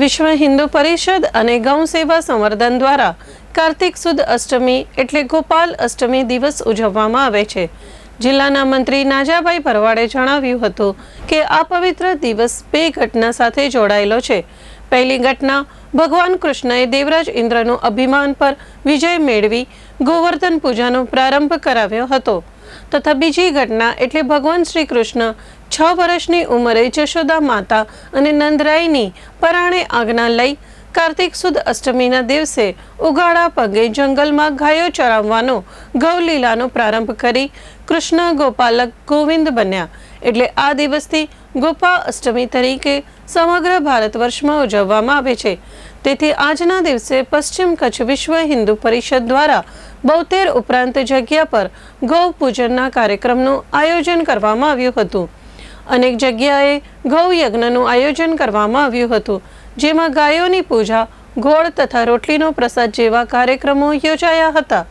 વિશ્વ હિન્દુ પરિષદ અને ગૌ સેવા સંવર્ધન દ્વારા કાર્તિક સુદ અષ્ટમી એટલે ગોપાલ અષ્ટમી દિવસ ઉજવવામાં આવે છે. જિલ્લાના મંત્રી નાજાભાઈ ભરવાડે જણાવ્યું હતું કે આ પવિત્ર દિવસ બે ઘટના સાથે જોડાયેલો છે. પહેલી ઘટના, ભગવાન કૃષ્ણએ દેવરાજ ઇન્દ્રનું અભિમાન પર વિજય મેળવી ગોવર્ધન પૂજાનો પ્રારંભ કરાવ્યો હતો. તથા બીજી ઘટના એટલે ભગવાન શ્રી કૃષ્ણ છ વર્ષની ઉંમરે જશોદા માતા અને નંદરાયની પરાણે આજ્ઞા લઈ કાર્તિક સુદ અષ્ટમીના દિવસે ઉગાડા પગે જંગલમાં ગાયો ચરાવવાનો ગૌલીલાનો પ્રારંભ કરી કૃષ્ણ ગોપાલક ગોવિંદ બન્યા. એટલે આ દિવસથી ગોપા અષ્ટમી તરીકે સમગ્ર ભારત વર્ષમાં ઉજવવામાં આવે છે. તેથી આજના દિવસે પશ્ચિમ કચ્છ વિશ્વ હિન્દુ પરિષદ દ્વારા બોતેર ઉપરાંત જગ્યા પર ગૌ પૂજનના કાર્યક્રમનું આયોજન કરવામાં આવ્યું હતું. અનેક જગ્યાએ ગૌ યજ્ઞનું આયોજન કરવામાં આવ્યું હતું, જેમાં ગાયોની પૂજા, ગોળ તથા રોટલીનો પ્રસાદ જેવા કાર્યક્રમો યોજાયા હતા.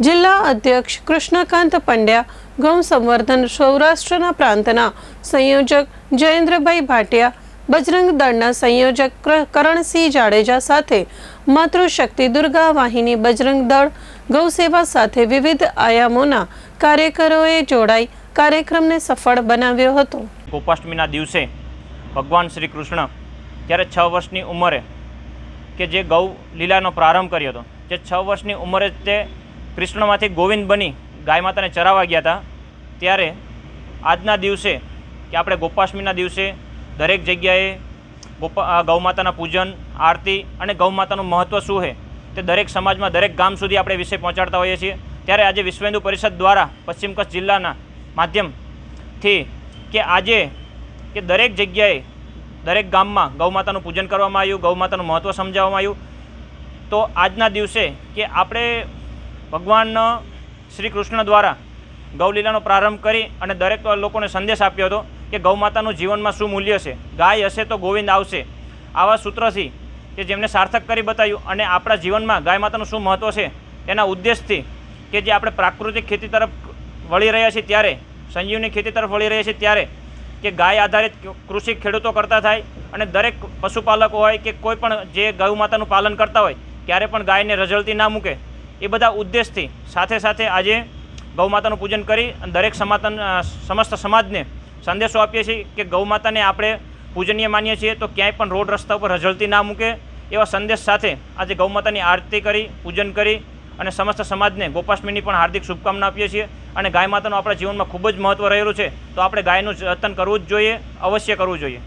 જિલ્લા અધ્યક્ષ કૃષ્ણકાંત પંડ્યા ગૌ સંવર્ધન સૌરાષ્ટ્રના પ્રાંતના સંયોજક જયેન્દ્રભાઈ ભાટિયા, બજરંગ દળના સંયોજક કરણસિંહ જાડેજા સાથે માતૃશક્તિ દુર્ગા વાહિની બજરંગ દળ ગૌ સેવા સાથે વિવિધ આયામોના કાર્યકરોએ જોડાઈ કાર્યક્રમને સફળ બનાવ્યો હતો. ગોપાષ્ટમીના દિવસે ભગવાન શ્રી કૃષ્ણ ત્યારે છ વર્ષની ઉંમરે કે જે ગૌ લીલાનો પ્રારંભ કર્યો હતો, જે છ વર્ષની ઉંમરે તે કૃષ્ણમાંથી ગોવિંદ બની ગાય માતાને ચરાવવા ગયા હતા, ત્યારે આજના દિવસે કે આપણે ગોપાષ્ટમીના દિવસે દરેક જગ્યાએ ગોપા ગૌમાતાના પૂજન, આરતી અને ગૌ માતાનું મહત્ત્વ શું છે તે દરેક સમાજમાં, દરેક ગામ સુધી આપણે વિષય પહોંચાડતા હોઈએ છીએ. ત્યારે આજે વિશ્વ હિન્દુ પરિષદ દ્વારા પશ્ચિમ કચ્છ જિલ્લાના માધ્યમથી કે આજે કે દરેક જગ્યાએ, દરેક ગામમાં ગૌ માતાનું પૂજન કરવામાં આવ્યું ગૌ માતાનું મહત્ત્વ સમજાવવામાં આવ્યું. તો આજના દિવસે કે આપણે ભગવાન શ્રી કૃષ્ણ દ્વારા ગૌલીલાનો પ્રારંભ કરી અને દરેક લોકોને સંદેશ આપ્યો હતો કે ગૌમાતાનું જીવનમાં શું મૂલ્ય છે? ગાય હશે તો ગોવિંદ આવશે. આવા સૂત્રથી કે જેમને સાર્થક કરી બતાવ્યું અને આપણા જીવનમાં ગાય માતાનું શું મહત્ત્વ છે તેના ઉદ્દેશથી કે જે આપણે પ્રાકૃતિક ખેતી તરફ વળી રહ્યા છીએ ત્યારે, સંજીવની ખેતી તરફ વળી રહ્યા છીએ ત્યારે કે ગાય આધારિત કૃષિ ખેડૂતો કરતા થાય અને દરેક પશુપાલકો હોય કે કોઈ પણ જે ગૌ માતાનું પાલન કરતા હોય, ક્યારે પણ ગાયને રઝળતી ના મૂકે એ બધા ઉદ્દેશથી સાથે સાથે આજે ગૌ માતાનું પૂજન કરી દરેક સમાતન સમસ્ત સમાજને સંદેશો આપીએ છીએ કે ગૌ માતાને આપણે પૂજનીય માનીએ છીએ તો ક્યાંય પણ રોડ રસ્તા ઉપર રઝળતી ના મૂકે એવા સંદેશ સાથે આજે ગૌ માતાની આરતી કરી, પૂજન કરી અને સમસ્ત સમાજને, ગોપાષ્ટમીની પણ હાર્દિક શુભકામના આપીએ છીએ અને ગાય માતાનું આપણા જીવનમાં ખૂબ જ મહત્ત્વ રહેલું છે. તો આપણે ગાયનું જતન કરવું જ જોઈએ, અવશ્ય કરવું જોઈએ.